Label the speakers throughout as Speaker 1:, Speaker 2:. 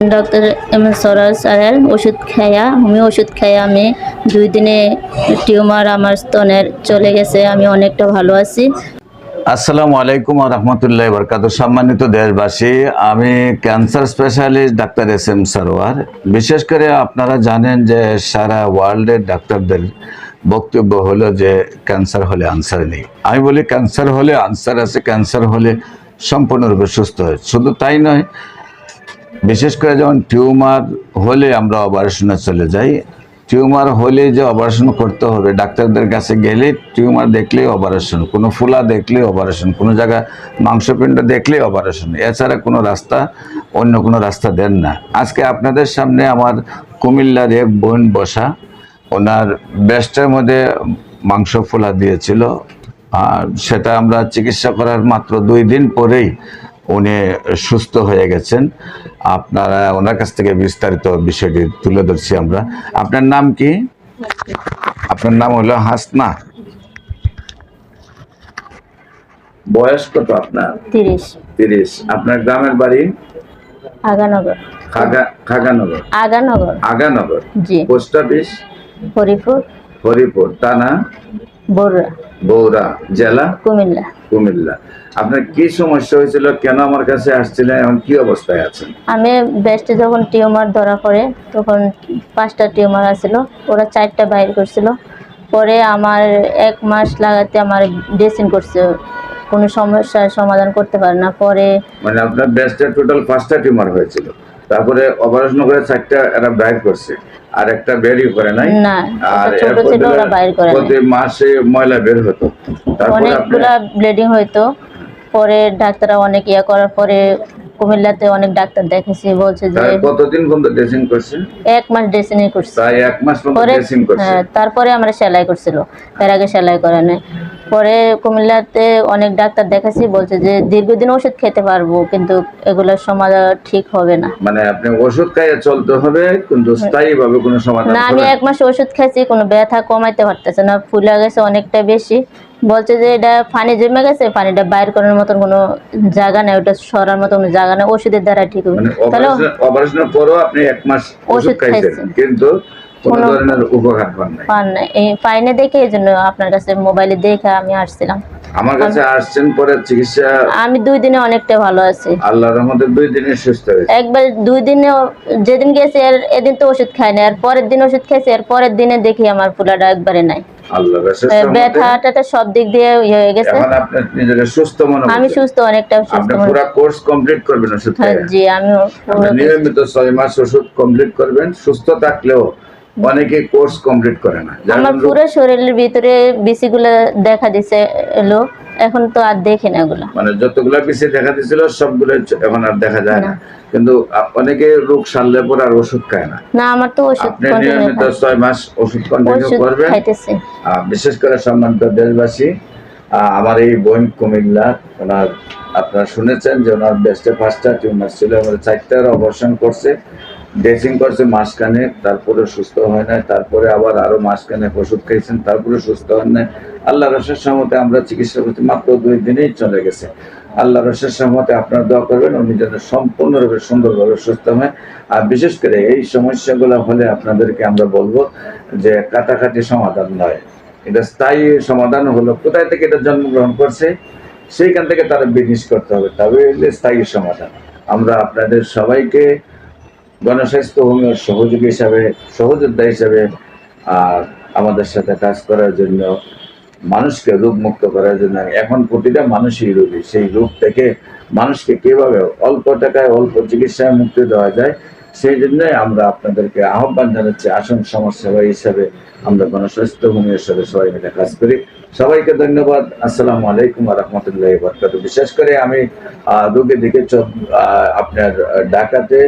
Speaker 1: Doctor M S সরাজ স্যারের ওষুধ খাইয়া হোমিও ওষুধ খাইয়া আমি দুই দিনে টিউমার আমার স্তনের চলে গেছে, আমি অনেকটা ভালো আছি।
Speaker 2: আসসালামু আলাইকুম রহমতুল্লাহ বরকাত সম্মানিত দেশবাসী, আমি cancer specialist doctor S M Sarowar বিশেষ করে আপনারা জানেন যে সারা ওয়ার্ল্ডের ডাক্তারদের বক্তব্য হলো যে ক্যান্সার হলে আনসার নেই। আমি বলি, ক্যান্সার হলে আনসার আছে, ক্যান্সার হলে সম্পূর্ণরূপে সুস্থ হয়। শুধু তাই নয় বিশেষ করে যখন টিউমার হলে আমরা অপারেশনে চলে যাই, টিউমার হলে যে অপারেশন করতে হবে, ডাক্তারদের কাছে গেলে টিউমার দেখলেই অপারেশন কোনো ফুলা দেখলেই অপারেশন কোনো জায়গায় মাংসপিণ্ড দেখলেই অপারেশন এছাড়া কোনো রাস্তা, অন্য কোনো রাস্তা দেন না। আজকে আপনাদের সামনে আমার কুমিল্লার এক বোন বসা, ওনার ব্রেস্টের মধ্যে মাংস ফোলা দিয়েছিল, আর সেটা আমরা চিকিৎসা করার মাত্র দুই দিন পরেই উনি সুস্থ হয়ে গেছেন। আপনারা ওনার কাছ থেকে বিস্তারিত বিষয়টি তুলে ধরছি আমরা। আপনার নাম কি? আপনার নাম হলো হাসনা। বয়স কত আপনার?
Speaker 1: তিরিশ।
Speaker 2: তিরিশ। আপনার গ্রামের বাড়ি?
Speaker 1: আগানগর।
Speaker 2: খাগানগর।
Speaker 1: আগানগর।
Speaker 2: আগানগর।
Speaker 1: জি।
Speaker 2: Post office?
Speaker 1: হরিপুর।
Speaker 2: হরিপুর। টানা
Speaker 1: বড়ুয়া
Speaker 2: বৌরা জেলা?
Speaker 1: কুমিল্লা।
Speaker 2: কুমিল্লা। আপনার কি সমস্যা হয়েছিল? কেন আমার কাছে আসছিলেন? এখন কি অবস্থায় আছেন?
Speaker 1: আমি যখন টিউমার ধরা পড়ে তখন পাঁচটা টিউমার আছিল। ওরা চারটা বাইর করছিল। পরে আমার এক মাস লাগাতে আমার ড্রেসিং করছে। কোনো সমস্যার সমাধান করতে পারে না। পরে
Speaker 2: মানে আপনার ব্রেস্টের টোটাল পাঁচটা টিউমার হয়েছিল। তারপরে অপারেশন করে চারটা এরা বাইর করছে। আর একটা বেরই করে নাই। আর। প্রতি মাসে ময়লা বের হতো।
Speaker 1: অনেকগুলা ব্লিডিং হইতো। পরে ডাক্তাররা অনেক ইয়া করার পরে কুমিল্লাতে অনেক ডাক্তার দেখেছি বলছে যে
Speaker 2: কতদিন পর্যন্ত ড্রেসিং করছেন
Speaker 1: এক মাস ড্রেসিং করছে।
Speaker 2: তাই এক মাস পর্যন্ত
Speaker 1: পরে
Speaker 2: ড্রেসিং করছেন
Speaker 1: হ্যাঁ, তারপরে আমরা সেলাই করছিল। এর আগে সেলাই করে নাই। পরে কুমিল্লাতে অনেক ডাক্তার দেখাচ্ছি বলছে যে দীর্ঘদিন ওষুধ খেতে পারব কিন্তু এগুলোর সমাধান ঠিক হবে না।
Speaker 2: মানে আপনি ওষুধ খাইয়ে চলতে হবে কিন্তু স্থায়ী ভাবে কোনো সমাধান
Speaker 1: না আমি এক মাস ওষুধ খাইছি কোনো ব্যথা কমাইতে পারতেছে না ফুলে গেছে অনেকটা বেশি। বলছে যে এটা পানি জমে গেছে পানিটা বাইর করার মতন কোনো জায়গা নেই ওটা সরার মতো কোনো জায়গা নেই ওষুধের দ্বারা ঠিক হবে।
Speaker 2: মানে
Speaker 1: তাহলে
Speaker 2: অপারেশন অপারেশনের পরও আপনি এক মাস ওষুধ
Speaker 1: ওষুধ
Speaker 2: খাইছেন। কিন্তু কোনো ধরনের উপকার পান নাই।
Speaker 1: পান না এই পাইনে দেখে এই জন্য আপনার কাছে মোবাইলে দেখে আমি আসছিলাম।
Speaker 2: আমার কাছে আসছেন পরে চিকিৎসা
Speaker 1: আমি দুই দিনে অনেকটা ভালো আছি।
Speaker 2: আল্লাহর রহমতে দুই দিনে সুস্থ হয়েছে।
Speaker 1: একবার দুই দিনে যেদিন গেছে এর এদিন তো ওষুধ খাই না আর পরের দিন ওষুধ খাইছে এর পরের দিনে দেখি আমার ফুলাটা একবারে নাই।
Speaker 2: আল্লাহ
Speaker 1: সব দিক দিয়ে ইয়ে হয়ে গেছে।
Speaker 2: এখন আপনি নিজেকে সুস্থ মনে
Speaker 1: আমি সুস্থ অনেকটা সুস্থ
Speaker 2: আপনি পুরো কোর্স কমপ্লিট করবেন ওষুধ
Speaker 1: হ্যাঁ, জি আমি
Speaker 2: নিয়মিত ছয় মাস ওষুধ কমপ্লিট করবেন। সুস্থ থাকলেও অনেকে কোর্স কমপ্লিট করে না।
Speaker 1: আমার পুরো শরীরের ভিতরে বিসিগুলো দেখা দিছে এলো। এখন তো আর দেখি না এগুলো।
Speaker 2: মানে যতগুলা পিছিয়ে দেখা দিছিল সবগুলো এখন আর দেখা যায় না। কিন্তু অনেকে রোগ সারলে পর আর ওষুধ খায় না।
Speaker 1: না আমার তো ওষুধ
Speaker 2: আপনি নিয়মিত ছয় মাস ওষুধ কন্টিনিউ করবেন। আহ, বিশেষ করে সম্মানিত দেশবাসী আমার এই বোন কুমিল্লা ওনার আপনারা শুনেছেন যে ওনার বেস্টে পাঁচটা টিউমার ছিল আমাদের চারটার অপারেশন করছে। ড্রেসিং করছে মাসখানে তারপরে সুস্থ হয় না তারপরে আবার আরও মাসখানে ওষুধ খেয়েছেন তারপরে সুস্থ হন না আল্লাহ রসের সহমতে আমরা চিকিৎসা করতে মাত্র দুই দিনেই চলে গেছে। আল্লাহ রসের সহমতে আপনারা দোয়া করবেন, উনি যেন সম্পূর্ণরূপে সুন্দরভাবে সুস্থ হয়। আর বিশেষ করে এই সমস্যাগুলো হলে আপনাদেরকে আমরা বলব যে কাটাকাটি সমাধান নয়। এটা স্থায়ী সমাধান হলো, কোথায় থেকে এটা জন্মগ্রহণ করছে, সেইখান থেকে তারা বিনিশ করতে হবে। তবে স্থায়ী সমাধান। আমরা আপনাদের সবাইকে গণস্বাস্থ্য ভূমির সহযোগী হিসাবে, সহযোদ্ধা হিসাবে, আর আমাদের সাথে কাজ করার জন্য, মানুষকে রোগমুক্ত করার জন্য এখন প্রতিটা মানুষই রোগী। সেই রোগ থেকে মানুষকে কীভাবে অল্প টাকায় অল্প চিকিৎসায় মুক্তি দেওয়া যায় সেই জন্যই আমরা আপনাদেরকে আহ্বান জানাচ্ছি, আসন সমাজসেবা হিসাবে আমরা গণস্বাস্থ্য হোমিওর সাথে সবাই মিলে কাজ করি। সবাইকে ধন্যবাদ। আসসালামু আলাইকুম রহমতুল্লাহ বরকাত বিশেষ করে আমি রোগী দিকে আপনার ঢাকাতে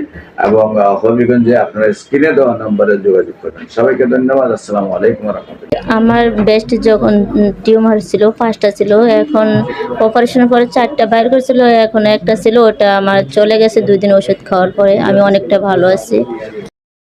Speaker 2: এবং হবিগঞ্জে আপনার স্ক্রিনে দেওয়া নম্বরে যোগাযোগ করবেন। সবাইকে ধন্যবাদ। আসসালামু আলাইকুম রহমতুল্লাহ
Speaker 1: আমার বেস্ট যখন টিউমার ছিল, পাঁচটা ছিল, এখন অপারেশনের পরে চারটা বাইর করেছিল, এখন একটা ছিল, ওটা আমার চলে গেছে দুই দিন ওষুধ খাওয়ার পরে। আমি অনেকটা ভালো আছি।